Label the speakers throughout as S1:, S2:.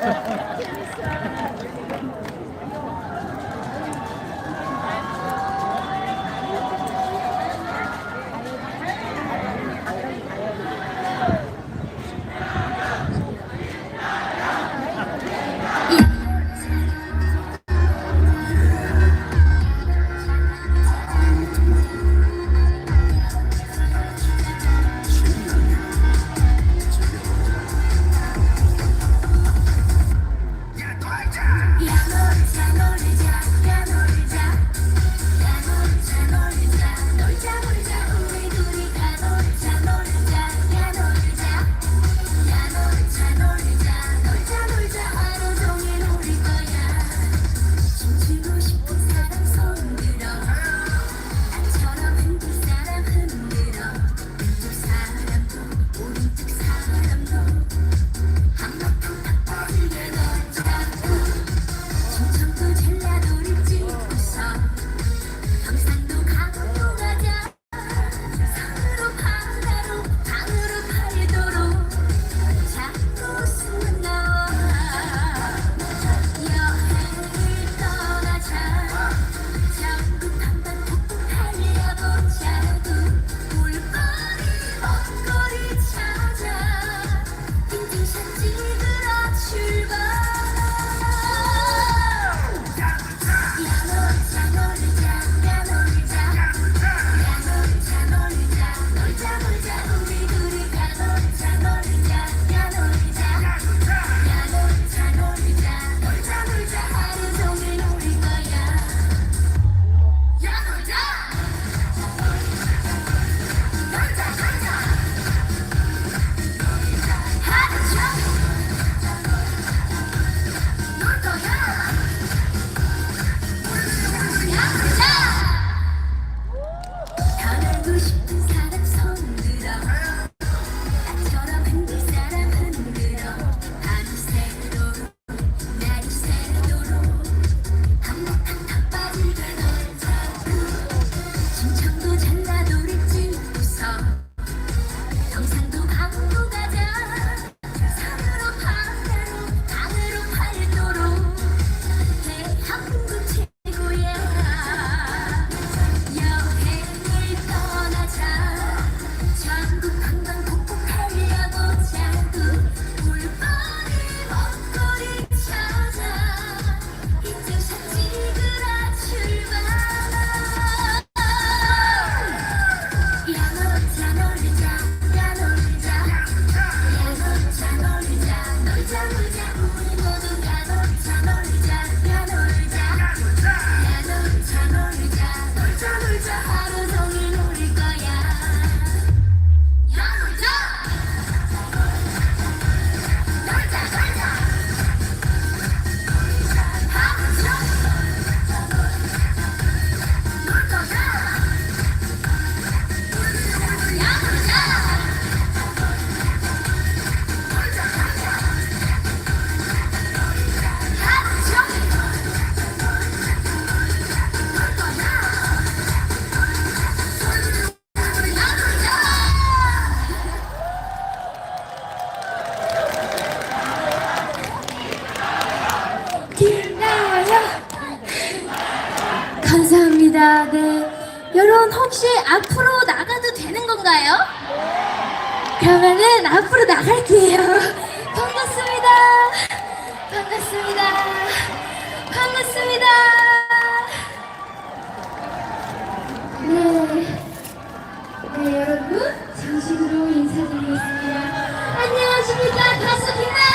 S1: 谢谢。 반갑습니다. 반갑습니다. 네. 네, 여러분. 정식으로 인사드리겠습니다. 안녕하십니까. 가수 김나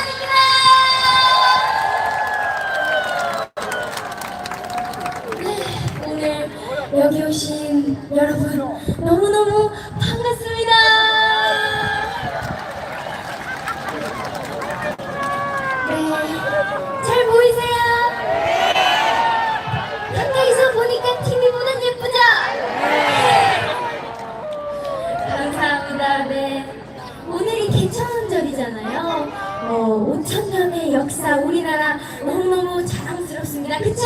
S1: 역사, 우리나라 너무너무 자랑스럽습니다. 그쵸?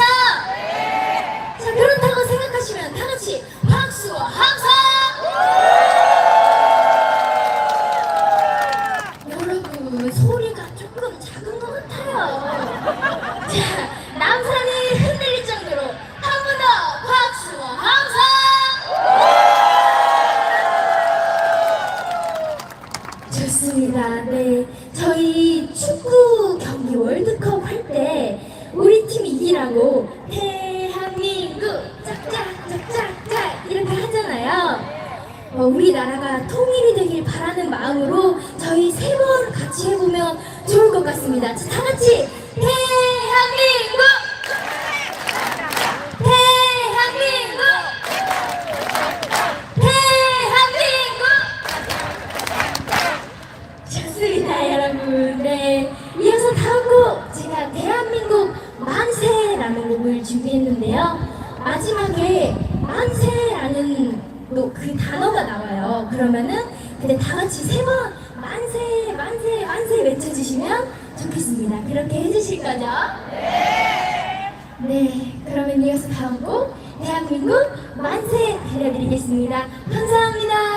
S1: 어, 우리나라가 통일이 되길 바라는 마음으로 저희 세 번 같이 해보면 좋을 것 같습니다. 자, 다 같이 대한민국! 네. 준비했는데요. 마지막에 만세라는 또 그 단어가 나와요. 그러면은 근데 다 같이 세 번 만세, 만세, 만세 외쳐주시면 좋겠습니다. 그렇게 해주실 거죠? 네. 네. 그러면 이어서 다음 곡 대한민국 만세 들려드리겠습니다. 감사합니다.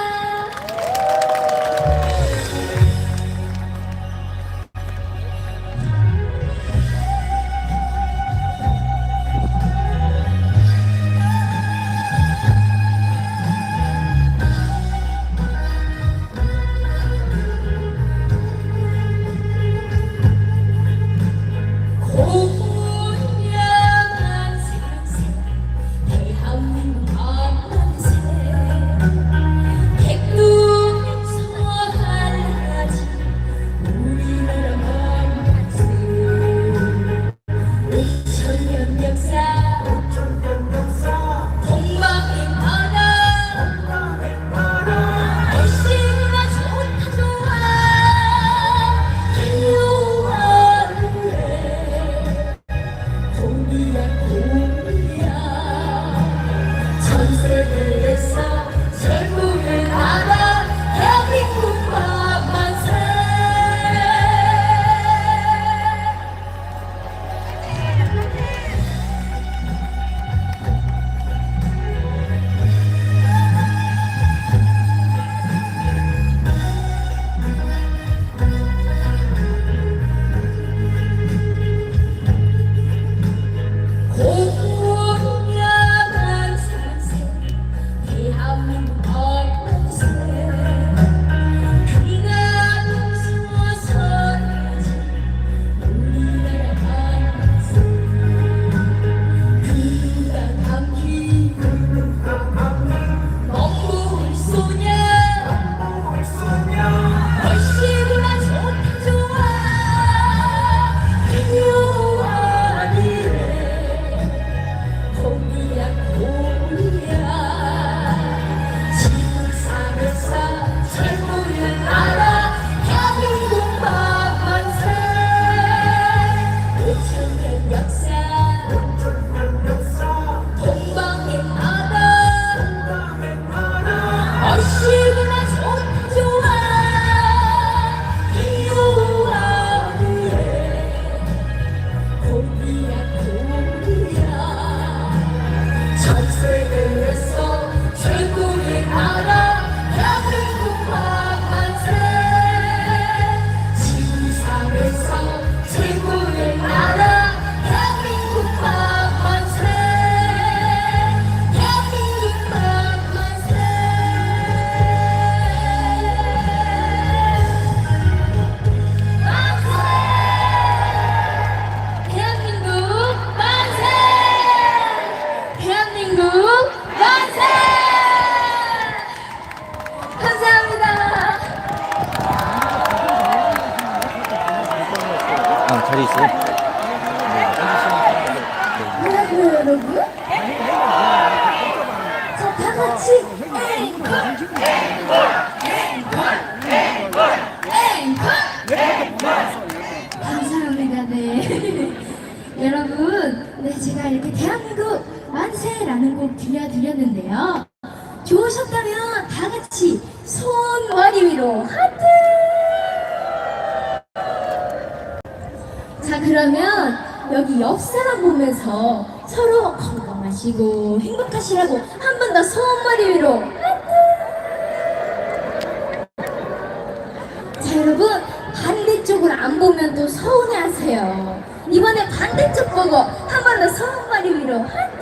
S1: 위로 하트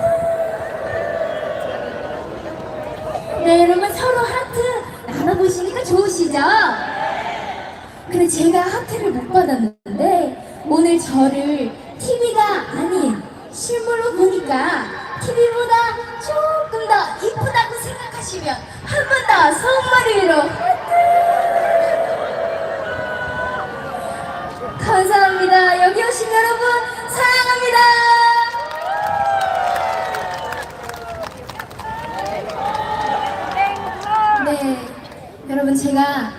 S1: 네 여러분 서로 하트 나눠보시니까 좋으시죠? 근데 제가 하트를 못 받았는데 오늘 저를 TV가 아닌 실물로 보니까 TV보다 조금 더 이쁘다고 생각하시면 한 번더 손머리 위로 감사합니다. 여기 오신 여러분 사랑합니다. 네, 여러분 제가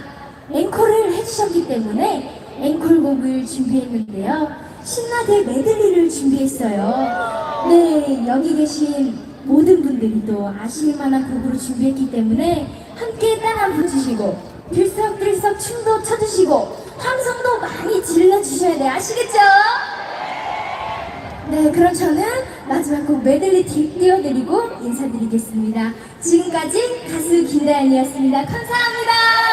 S1: 앵콜을 해주셨기 때문에 앵콜곡을 준비했는데요. 신나게 메들리를 준비했어요. 네, 여기 계신 모든 분들이 또 아실 만한 곡으로 준비했기 때문에 함께 따라 부르시고 들썩들썩 춤도 춰주시고 함성도 많이 질러주셔야 돼요. 아시겠죠? 네, 그럼 저는 마지막 곡 메들리 띄- 띄워드리고 인사드리겠습니다. 지금까지 가수 김다연이었습니다. 감사합니다.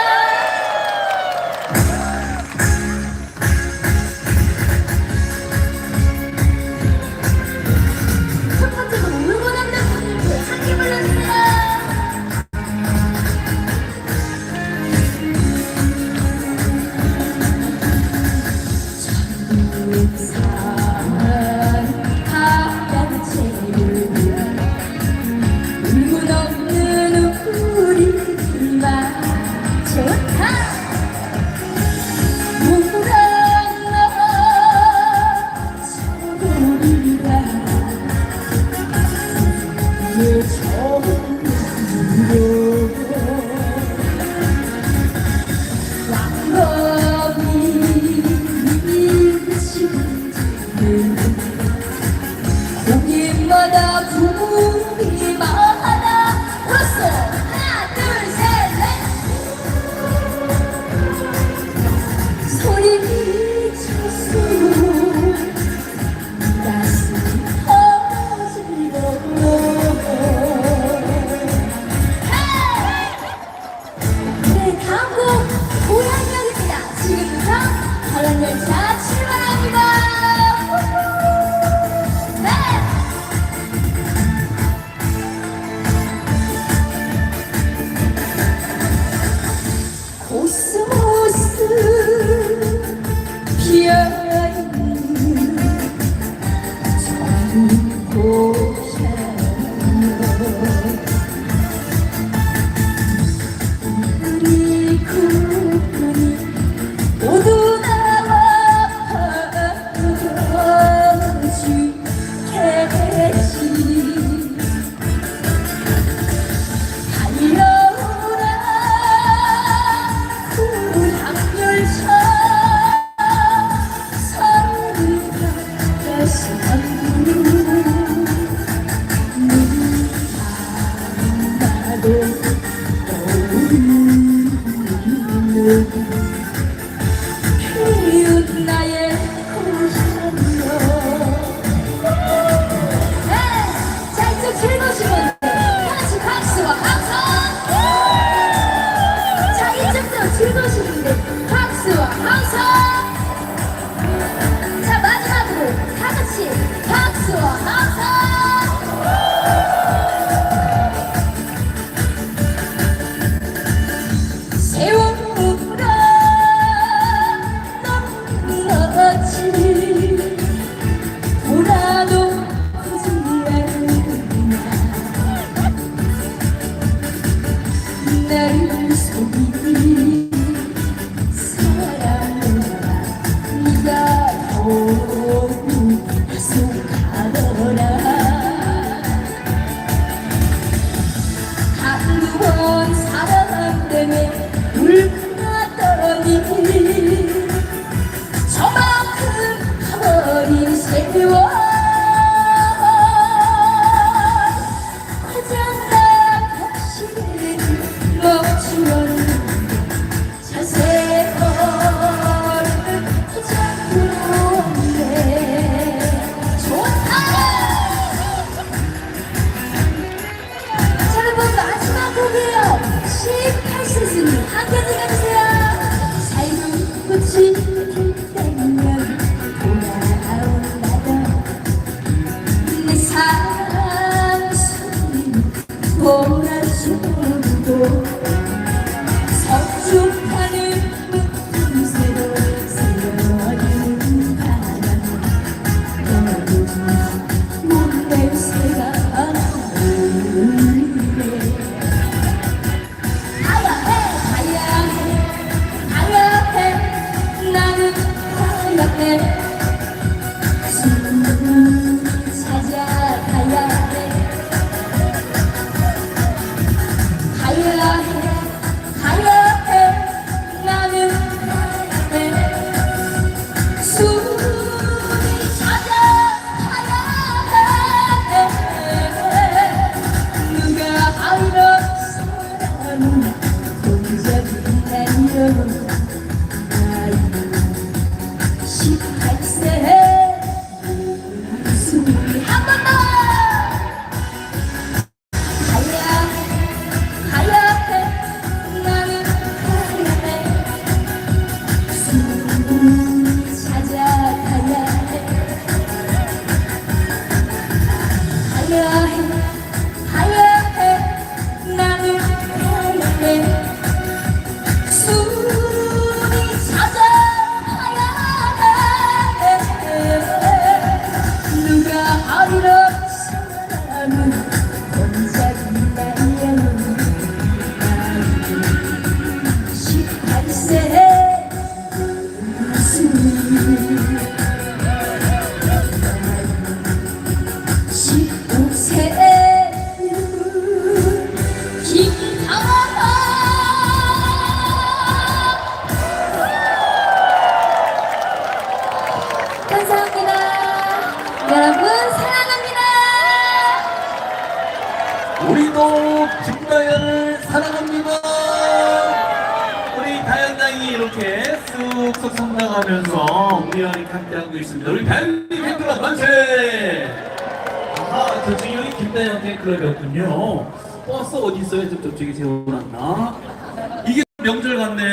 S1: 고기마
S2: yeah.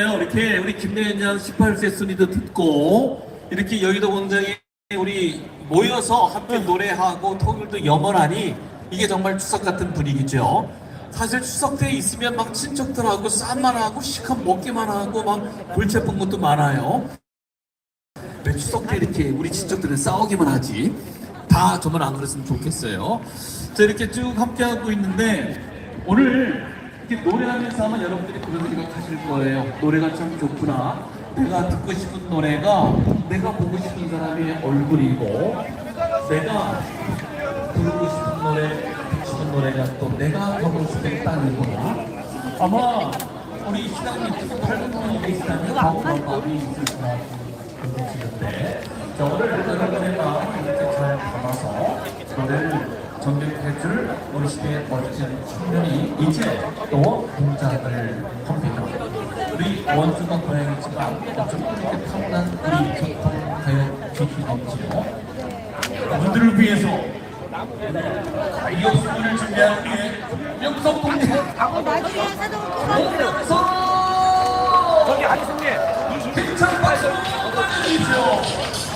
S2: 같네요. 이렇게 우리 김다연 양 18세 순위도 듣고 이렇게 여의도 광장에 우리 모여서 함께 노래하고 통일도 염원하니 이게 정말 추석 같은 분위기죠. 사실 추석 때 있으면 막 친척들하고 쌈만 하고 시컷 먹기만 하고 막 골치 아픈 것도 많아요. 왜 추석 때 이렇게 우리 친척들은 싸우기만 하지? 다 정말 안 그랬으면 좋겠어요. 자 이렇게 쭉 함께하고 있는데 오늘 이렇게 노래하면서 아마 여러분들이 그런 생각하실 거예요. 노래가 참 좋구나. 내가 듣고 싶은 노래가 내가 보고 싶은 사람의 얼굴이고 내가 부르고 싶은 노래, 듣고 싶은 노래가 또 내가 하고 싶은 땅이구나. 아마 우리 시장님 분이 계시다면 더 그런 마음이 있을 것 같은데 자, 오늘 마음을 이렇게 잘 담아서 노래를 전달해 줄 우리 시대의 멋진 청년이 이제 또 등장을 합니다. 우리 원수가 고향이지만 어쩜 이렇게 타고난 우리 교통가요 기술인지요. 분들을 위해서 이어수를 준비한 우리의 명성 동네
S3: 나중에 사전
S2: 명성
S4: 저기 아니 선배
S2: 김창 박수 보내주십시오.